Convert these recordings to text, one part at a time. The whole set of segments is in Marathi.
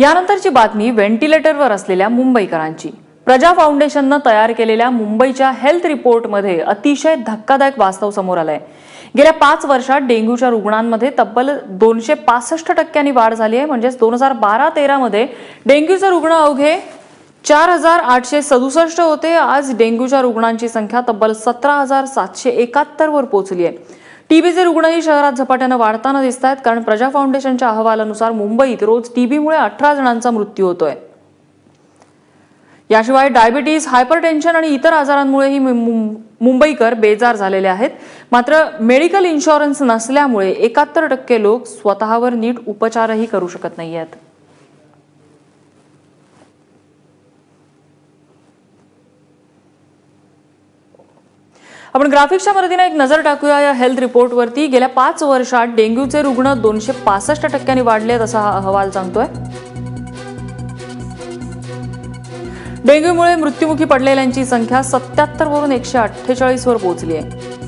यानंतरची बातमी व्हेंटिलेटरवर असलेल्या मुंबईकरांची. प्रजा फाउंडेशननं तयार केलेल्या मुंबईच्या हेल्थ रिपोर्टमध्ये अतिशय धक्कादायक वास्तव समोर आलंय. गेल्या पाच वर्षात डेंग्यूच्या रुग्णांमध्ये तब्बल दोनशे पासष्ट टक्क्यांनी वाढ झाली आहे. म्हणजेच दोन हजार बारा तेरामध्ये डेंग्यूचे रुग्ण अवघे चार हजार आठशे सदुसष्ट होते. आज डेंग्यूच्या रुग्णांची संख्या तब्बल सतरा हजार सातशे एकाहत्तरवर पोहोचली आहे. टीबीचे रुग्णही शहरात झपाट्यानं वाढताना दिसत आहेत कारण प्रजा फाउंडेशनच्या अहवालानुसार मुंबईत रोज टीबीमुळे अठरा जणांचा मृत्यू होतोय. याशिवाय डायबिटीज हायपरटेन्शन आणि इतर आजारांमुळेही मुंबईकर बेजार झालेले आहेत. मात्र मेडिकल इन्शुरन्स नसल्यामुळे एकाहत्तर टक्के लोक स्वतःवर नीट उपचारही करू शकत नाही आहेत आपण ग्राफिक्सच्या मदतीने एक नजर टाकूया या हेल्थ रिपोर्टवरती गेल्या पाच वर्षात डेंग्यूचे रुग्ण दोनशे पासष्ट टक्क्यांनी वाढले आहेत असा हा अहवाल सांगतोय. डेंग्यूमुळे मृत्युमुखी पडलेल्यांची संख्या सत्याहत्तर वरून एकशे अठ्ठेचाळीस वर पोहोचली आहे.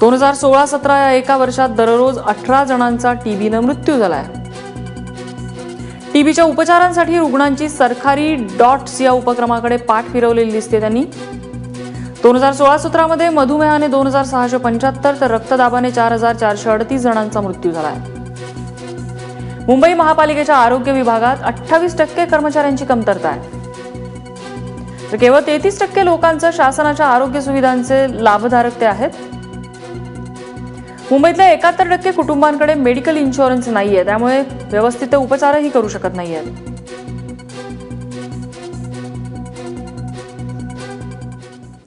दोन हजार सोळा सतरा या एका वर्षात दररोज अठरा जणांचा टीबीनं मृत्यू झालाय. टीबीच्या उपचारांसाठी रुग्णांची सरकारी डॉट्स या उपक्रमाकडे पाठ फिरवलेली दिसते त्यांनी. दोन हजार सोळा सतरामध्ये मधुमेहाने दोन हजार सहाशे पंच्याहत्तर तर रक्तदाबाने चार हजार चारशे अडतीस जणांचा मृत्यू झाला आहे. मुंबई महापालिकेच्या आरोग्य विभागात अठ्ठावीस टक्के कर्मचाऱ्यांची कमतरता आहे. तर केवळ तेहतीस टक्के लोकांचं शासनाच्या आरोग्य सुविधांचे लाभधारक ते आहेत. मुंबईतल्या एकाहत्तर टक्के कुटुंबांकडे मेडिकल इन्शुरन्स नाहीये त्यामुळे व्यवस्थित उपचारही करू शकत नाहीयेत.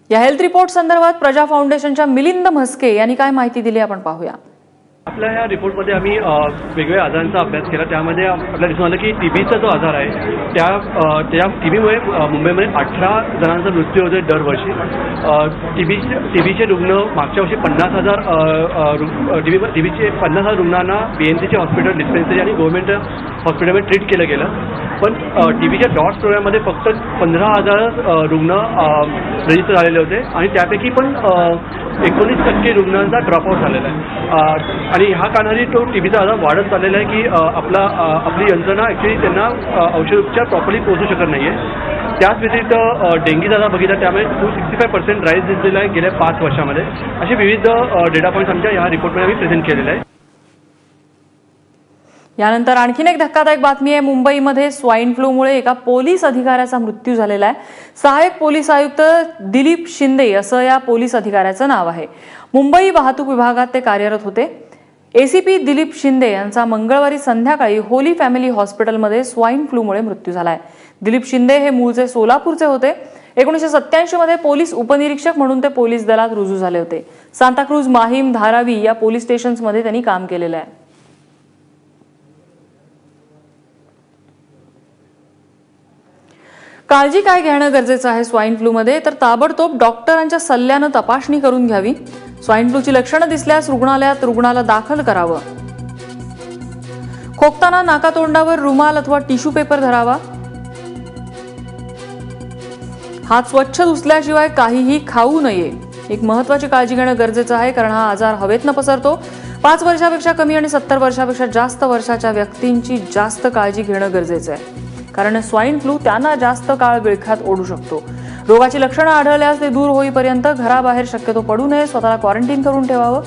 या हेल्थ रिपोर्ट संदर्भात प्रजा फाउंडेशनच्या मिलिंद म्हस्के यांनी काय माहिती दिली आपण पाहूया. आपल्या ह्या रिपोर्टमध्ये आम्ही वेगवेगळ्या आजारांचा अभ्यास केला. त्यामध्ये आपल्याला दिसून आलं की टीबीचा जो आजार आहे त्या त्या टीबीमुळे मुंबईमध्ये अठरा जणांचा मृत्यू होतो दरवर्षी. टीबी टीबीचे रुग्ण मागच्या वर्षी पन्नास हजार टीबी टीबीचे पन्नास हजार रुग्णांना बी एन हॉस्पिटल डिस्पेन्सरी आणि गव्हर्नमेंट हॉस्पिटलमध्ये ट्रीट केलं गेलं. पण टीबीच्या डॉट्स प्रोग्राममध्ये फक्त पंधरा हजार रुग्ण रजिस्टर झालेले होते. आणि त्यापैकी पण एकोणीस टक्के रुग्णांचा ड्रॉपआउट झालेला आहे. आणि ह्या कारणाने तो टीबीचा आजार वाढत चाललेला आहे की आपला आपली यंत्रणा ॲक्च्युली त्यांना अ, औषधोपचार प्रॉपरली पोहोचू शकत नाही आहे त्याच व्यतिरिक्त अ, डेंगी आजार बघितला त्यामुळे two sixty five percent rise दिसलेला आहे गेल्या पाच वर्षामध्ये. असे विविध डेटा पॉईंट्स आमच्या ह्या रिपोर्टमध्ये आम्ही प्रेझेंट केलेले आहे यानंतर आणखीन एक धक्कादायक बातमी आहे. मुंबईमध्ये स्वाईन फ्लूमुळे एका पोलीस अधिकाऱ्याचा मृत्यू झालेला आहे. सहाय्यक पोलीस आयुक्त दिलीप शिंदे असं या पोलीस अधिकाऱ्याचं नाव आहे. मुंबई वाहतूक विभागात ते कार्यरत होते. एसीपी दिलीप शिंदे यांचा मंगळवारी संध्याकाळी होली फॅमिली हॉस्पिटलमध्ये स्वाईन फ्लूमुळे मृत्यू झाला आहे दिलीप शिंदे हे मूळचे सोलापूरचे होते. एकोणीशे सत्याऐंशी मध्ये पोलीस उपनिरीक्षक म्हणून ते पोलीस दलात रुजू झाले होते. सांताक्रूज माहीम धारावी या पोलीस स्टेशन्समध्ये त्यांनी काम केलेलं आहे. काळजी काय घेणं गरजेचं आहे स्वाईन फ्लूमध्ये? तर ताबडतोब डॉक्टरांच्या सल्ल्यानं तपासणी करून घ्यावी. स्वाईन फ्लूची लक्षणं दिसल्यास रुग्णालयात रुग्णाला दाखल करावं. खोकताना नाकातोंडावर रुमाल अथवा टिश्यू पेपर धरावा. हात स्वच्छ धुसल्याशिवाय काहीही खाऊ नये. एक महत्वाची काळजी घेणं गरजेचं आहे कारण हा आजार हवेतनं पसरतो. पाच वर्षापेक्षा कमी आणि सत्तर वर्षापेक्षा जास्त वर्षाच्या व्यक्तींची जास्त काळजी घेणं गरजेचं आहे. कारण स्वाईन फ्लू त्यांना जास्त काळ विळख्यात ओढू शकतो. रोगाची लक्षणं आढळल्यास ते दूर होईपर्यंत घराबाहेर शक्यतो पडू नये स्वतःला क्वारंटीन करून ठेवावं.